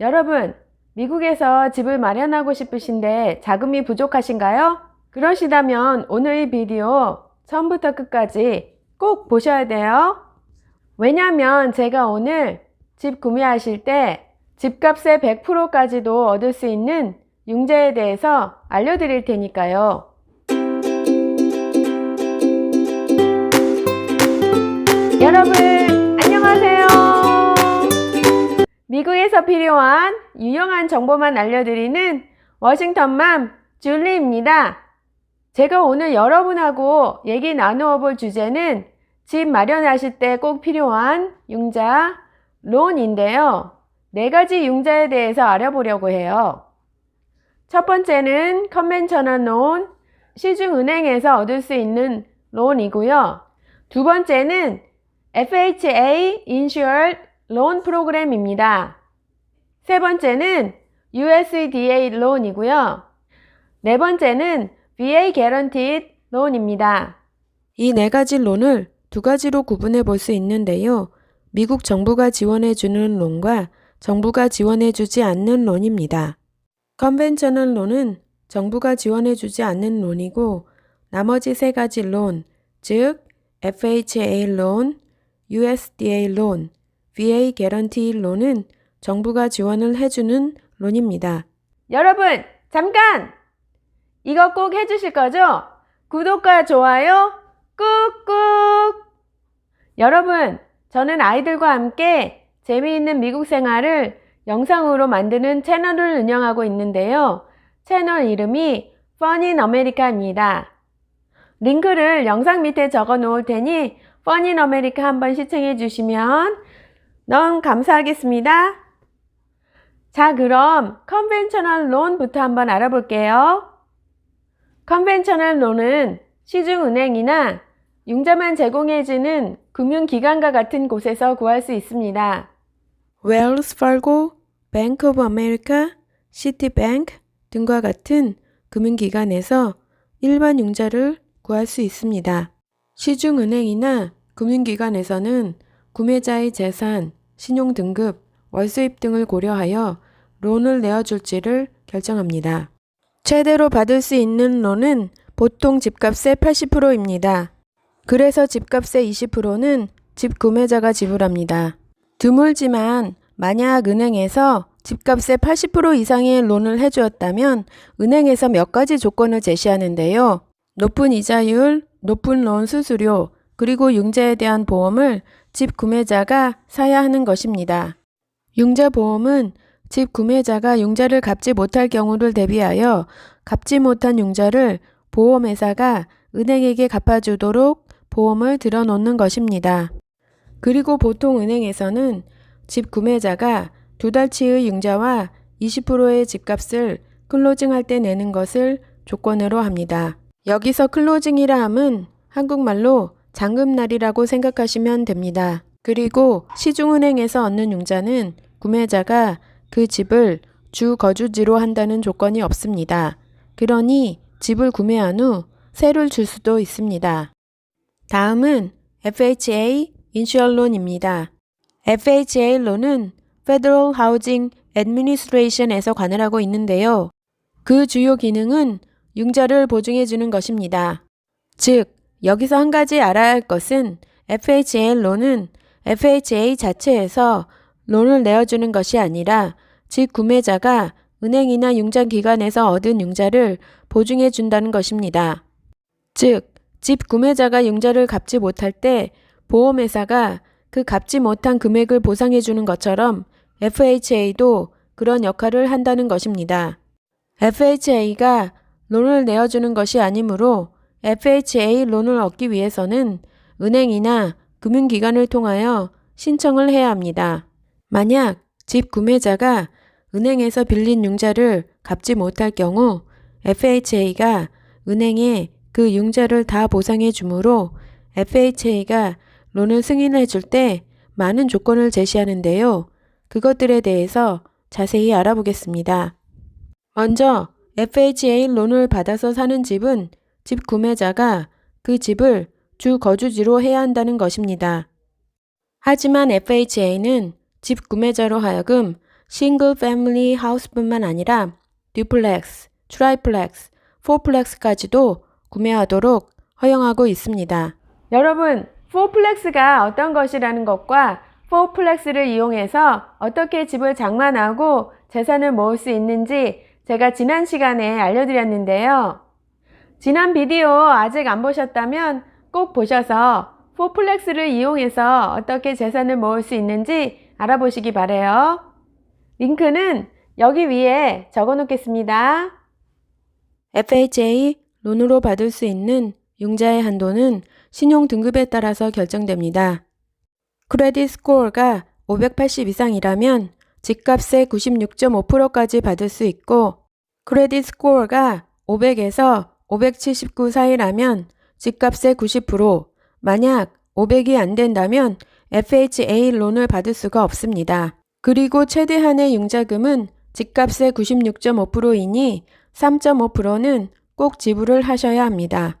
여러분, 미국에서 집을 마련하고 싶으신데 자금이 부족하신가요? 그러시다면 오늘 이 비디오 처음부터 끝까지 꼭 보셔야 돼요. 왜냐면 제가 오늘 집 구매하실 때 집값의 100%까지도 얻을 수 있는 융자에 대해서 알려드릴 테니까요. 여러분. 미국에서 필요한 유용한 정보만 알려드리는 워싱턴맘 줄리입니다. 제가 오늘 여러분하고 얘기 나누어 볼 주제는 집 마련하실 때 꼭 필요한 융자, 론인데요. 네 가지 융자에 대해서 알아보려고 해요. 첫 번째는 컨벤셔널 론, 시중은행에서 얻을 수 있는 론이고요. 두 번째는 FHA Insured Loan 프로그램입니다. 세 번째는 USDA 론이고요. 네 번째는 VA Guaranteed 론입니다. 이 네 가지 론을 두 가지로 구분해 볼 수 있는데요. 미국 정부가 지원해 주는 론과 정부가 지원해 주지 않는 론입니다. 컨벤셔널 론은 정부가 지원해 주지 않는 론이고 나머지 세 가지 론, 즉 FHA 론, USDA 론, VA 개런티 론은 정부가 지원을 해주는 론입니다. 여러분, 잠깐! 이거 꼭 해주실 거죠? 구독과 좋아요 꾹꾹! 여러분, 저는 아이들과 함께 재미있는 미국 생활을 영상으로 만드는 채널을 운영하고 있는데요. 채널 이름이 in America입니다. 링크를 영상 밑에 적어 놓을 테니 in America 한번 시청해 주시면 너무 감사하겠습니다. 자, 그럼 컨벤셔널 론부터 한번 알아볼게요. 컨벤셔널 론은 시중은행이나 융자만 제공해주는 금융기관과 같은 곳에서 구할 수 있습니다. 웰스 팔고, 뱅크 오브 아메리카, 시티뱅크 등과 같은 금융기관에서 일반 융자를 구할 수 있습니다. 시중은행이나 금융기관에서는 구매자의 재산, 신용 등급, 월수입 등을 고려하여 론을 내어줄지를 결정합니다. 최대로 받을 수 있는 론은 보통 집값의 80%입니다. 그래서 집값의 20%는 집 구매자가 지불합니다. 드물지만 만약 은행에서 집값의 80% 이상의 론을 해주었다면 은행에서 몇 가지 조건을 제시하는데요. 높은 이자율, 높은 론 수수료, 그리고 융자에 대한 보험을 집 구매자가 사야 하는 것입니다. 융자 보험은 집 구매자가 융자를 갚지 못할 경우를 대비하여 갚지 못한 융자를 보험회사가 은행에게 갚아주도록 보험을 들어놓는 것입니다. 그리고 보통 은행에서는 집 구매자가 두 달치의 융자와 20%의 집값을 클로징할 때 내는 것을 조건으로 합니다. 여기서 클로징이라 함은 한국말로 잔금날이라고 생각하시면 됩니다. 그리고 시중은행에서 얻는 융자는 구매자가 그 집을 주 거주지로 한다는 조건이 없습니다. 그러니 집을 구매한 후 세를 줄 수도 있습니다. 다음은 FHA 인슈얼론입니다. FHA 론은 Federal Housing Administration에서 관할하고 있는데요. 그 주요 기능은 융자를 보증해 주는 것입니다. 즉, 여기서 한 가지 알아야 할 것은 FHA 론은 FHA 자체에서 론을 내어주는 것이 아니라 집 구매자가 은행이나 융자기관에서 얻은 융자를 보증해 준다는 것입니다. 즉, 집 구매자가 융자를 갚지 못할 때 보험회사가 그 갚지 못한 금액을 보상해 주는 것처럼 FHA도 그런 역할을 한다는 것입니다. FHA가 론을 내어주는 것이 아니므로 FHA 론을 얻기 위해서는 은행이나 금융기관을 통하여 신청을 해야 합니다. 만약 집 구매자가 은행에서 빌린 융자를 갚지 못할 경우 FHA가 은행에 그 융자를 다 보상해 주므로 FHA가 론을 승인해 줄 때 많은 조건을 제시하는데요. 그것들에 대해서 자세히 알아보겠습니다. 먼저 FHA 론을 받아서 사는 집은 집 구매자가 그 집을 주 거주지로 해야 한다는 것입니다. 하지만 FHA는 집 구매자로 하여금 싱글 패밀리 하우스뿐만 아니라 듀플렉스, 트라이플렉스, 포플렉스까지도 구매하도록 허용하고 있습니다. 여러분, 포플렉스가 어떤 것이라는 것과 포플렉스를 이용해서 어떻게 집을 장만하고 재산을 모을 수 있는지 제가 지난 시간에 알려드렸는데요. 지난 비디오 아직 안 보셨다면 꼭 보셔서 포플렉스를 이용해서 어떻게 재산을 모을 수 있는지 알아보시기 바래요. 링크는 여기 위에 적어 놓겠습니다. FHA 론으로 받을 수 있는 융자의 한도는 신용 등급에 따라서 결정됩니다. 크레딧 스코어가 580 이상이라면 집값의 96.5%까지 받을 수 있고 크레딧 스코어가 500에서 579 사이라면 집값의 90%, 만약 500이 안 된다면 FHA 론을 받을 수가 없습니다. 그리고 최대한의 융자금은 집값의 96.5%이니 3.5%는 꼭 지불을 하셔야 합니다.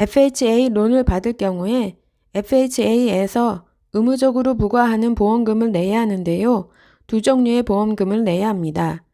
FHA 론을 받을 경우에 FHA에서 의무적으로 부과하는 보험금을 내야 하는데요. 두 종류의 보험금을 내야 합니다.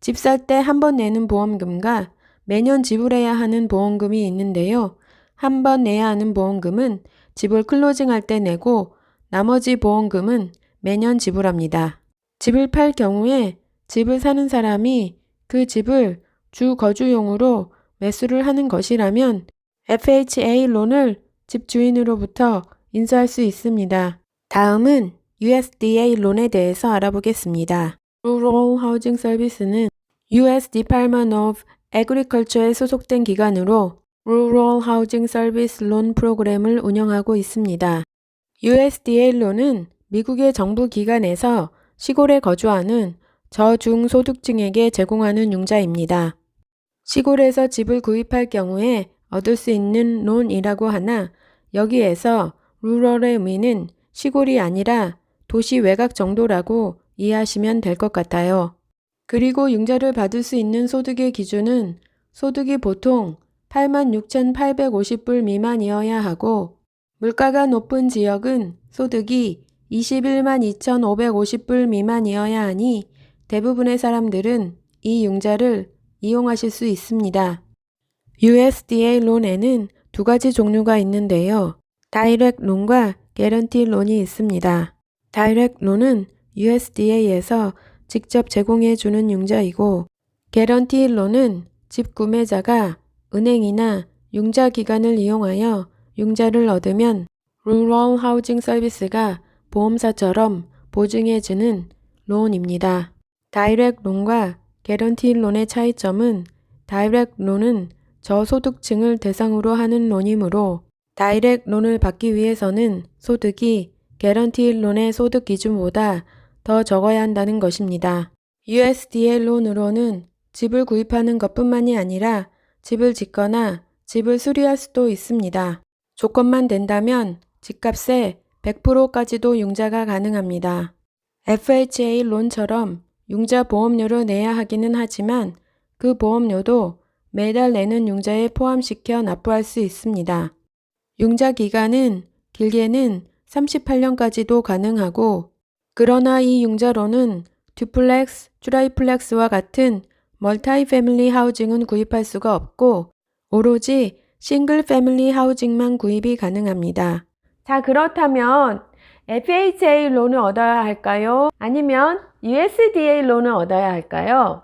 집 살 때 한 번 내는 보험금과 매년 지불해야 하는 보험금이 있는데요. 한 번 내야 하는 보험금은 집을 클로징할 때 내고 나머지 보험금은 매년 지불합니다. 집을 팔 경우에 집을 사는 사람이 그 집을 주 거주용으로 매수를 하는 것이라면 FHA 론을 집 주인으로부터 인수할 수 있습니다. 다음은 USDA 론에 대해서 알아보겠습니다. Rural Housing Service는 US Department of Agriculture에 소속된 기관으로 Rural Housing Service 론 프로그램을 운영하고 있습니다. USDA 론은 미국의 정부 기관에서 시골에 거주하는 저중소득층에게 제공하는 융자입니다. 시골에서 집을 구입할 경우에 얻을 수 있는 론이라고 하나 여기에서 루럴의 의미는 시골이 아니라 도시 외곽 정도라고 이해하시면 될 것 같아요. 그리고 융자를 받을 수 있는 소득의 기준은 소득이 보통 86,850불 미만이어야 하고 물가가 높은 지역은 소득이 21만 2,550불 미만이어야 하니 대부분의 사람들은 이 융자를 이용하실 수 있습니다. USDA 론에는 두 가지 종류가 있는데요. 다이렉 론과 개런티 론이 있습니다. 다이렉 론은 USDA에서 직접 제공해 주는 융자이고 개런티 론은 집 구매자가 은행이나 융자 기관을 이용하여 융자를 얻으면 루럴 하우징 서비스가 보험사처럼 보증해 주는 론입니다. 다이렉 론과 개런티 론의 차이점은 다이렉 론은 저소득층을 대상으로 하는 론이므로 다이렉 론을 받기 위해서는 소득이 개런티 론의 소득 기준보다 더 적어야 한다는 것입니다. USDA 론으로는 집을 구입하는 것뿐만이 아니라 집을 짓거나 집을 수리할 수도 있습니다. 조건만 된다면 집값의 100%까지도 융자가 가능합니다. FHA 론처럼 융자 보험료를 내야 하기는 하지만 그 보험료도 매달 내는 융자에 포함시켜 납부할 수 있습니다. 융자 기간은 길게는 38년까지도 가능하고 그러나 이 융자로는 듀플렉스, 트라이플렉스와 같은 멀타이 패밀리 하우징은 구입할 수가 없고 오로지 싱글 패밀리 하우징만 구입이 가능합니다. 자, 그렇다면 FHA 론을 얻어야 할까요? 아니면 USDA 론을 얻어야 할까요?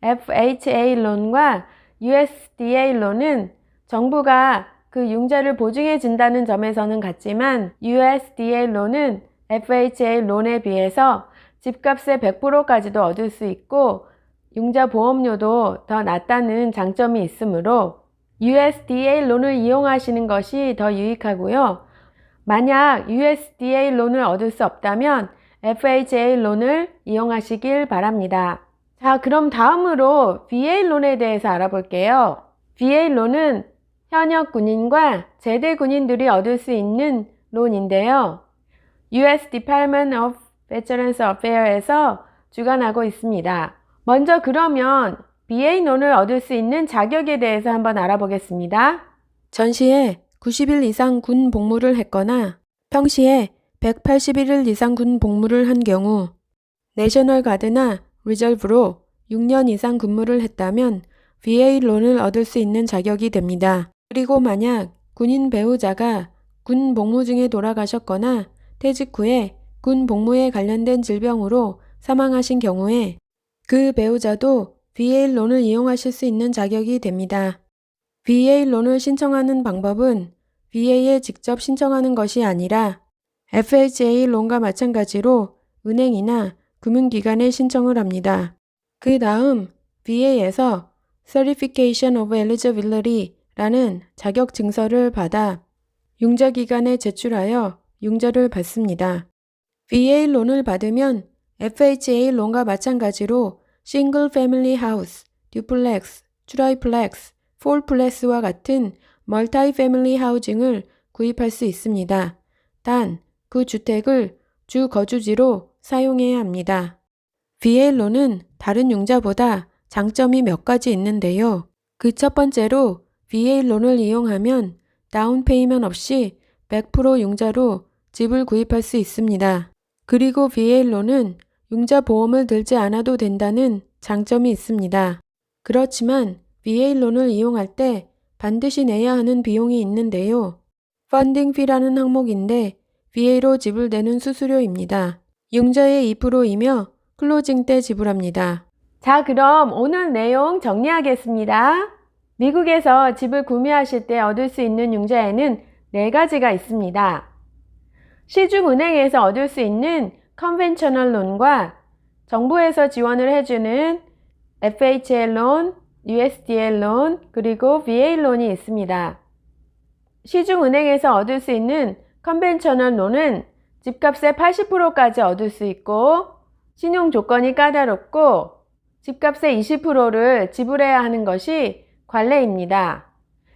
FHA 론과 USDA 론은 정부가 그 융자를 보증해 준다는 점에서는 같지만 USDA 론은 FHA 론에 비해서 집값의 100%까지도 얻을 수 있고 융자 보험료도 더 낮다는 장점이 있으므로 USDA 론을 이용하시는 것이 더 유익하고요. 만약 USDA 론을 얻을 수 없다면 FHA 론을 이용하시길 바랍니다. 자, 그럼 다음으로 VA 론에 대해서 알아볼게요. VA 론은 현역 군인과 제대 군인들이 얻을 수 있는 론인데요. US Department of Veterans Affairs에서 주관하고 있습니다. 먼저 그러면 BA 론을 얻을 수 있는 자격에 대해서 한번 알아보겠습니다. 전시에 90일 이상 군 복무를 했거나 평시에 181일 이상 군 복무를 한 경우 내셔널 가드나 리저브로 6년 이상 근무를 했다면 VA 론을 얻을 수 있는 자격이 됩니다. 그리고 만약 군인 배우자가 군 복무 중에 돌아가셨거나 퇴직 후에 군 복무에 관련된 질병으로 사망하신 경우에 그 배우자도 VA 론을 이용하실 수 있는 자격이 됩니다. VA 론을 신청하는 방법은 VA에 직접 신청하는 것이 아니라 FHA 론과 마찬가지로 은행이나 금융기관에 신청을 합니다. 그 다음 VA에서 Certification of Eligibility 라는 자격 증서를 받아 융자기관에 제출하여 융자를 받습니다. VA 론을 받으면 FHA 론과 마찬가지로 싱글 패밀리 하우스, 듀플렉스, 트라이플렉스, 폴플렉스와 같은 멀타이 패밀리 하우징을 구입할 수 있습니다. 단, 그 주택을 주 거주지로 사용해야 합니다. VA론은 다른 융자보다 장점이 몇 가지 있는데요. 그 첫 번째로 VA론을 이용하면 다운 페이먼 없이 100% 융자로 집을 구입할 수 있습니다. 그리고 VA론은 융자 보험을 들지 않아도 된다는 장점이 있습니다. 그렇지만 VA론을 이용할 때 반드시 내야 하는 비용이 있는데요. 펀딩 피라는 항목인데 VA로 지불되는 수수료입니다. 융자의 2%이며 클로징 때 지불합니다. 자, 그럼 오늘 내용 정리하겠습니다. 미국에서 집을 구매하실 때 얻을 수 있는 융자에는 네 가지가 있습니다. 시중은행에서 얻을 수 있는 컨벤셔널 론과 정부에서 지원을 해주는 FHA 론, USDA 론, 그리고 VA 론이 있습니다. 시중은행에서 얻을 수 있는 컨벤셔널 론은 집값의 80%까지 얻을 수 있고 신용 조건이 까다롭고 집값의 20%를 지불해야 하는 것이 관례입니다.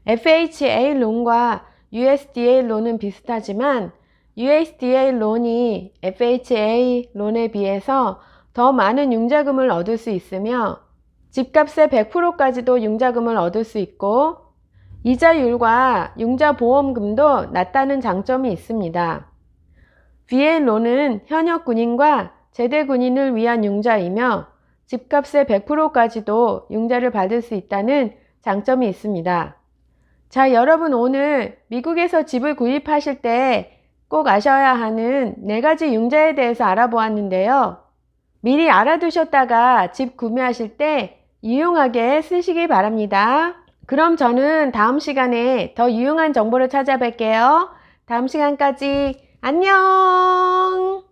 FHA 론과 USDA 론은 비슷하지만 USDA 론이 FHA 론에 비해서 더 많은 융자금을 얻을 수 있으며 집값의 100%까지도 융자금을 얻을 수 있고 이자율과 융자 보험금도 낮다는 장점이 있습니다. VA 론은 현역 군인과 제대 군인을 위한 융자이며 집값의 100%까지도 융자를 받을 수 있다는 장점이 있습니다. 자, 여러분 오늘 미국에서 집을 구입하실 때 꼭 아셔야 하는 네 가지 융자에 대해서 알아보았는데요. 미리 알아두셨다가 집 구매하실 때 유용하게 쓰시기 바랍니다. 그럼 저는 다음 시간에 더 유용한 정보를 찾아뵐게요. 다음 시간까지 안녕!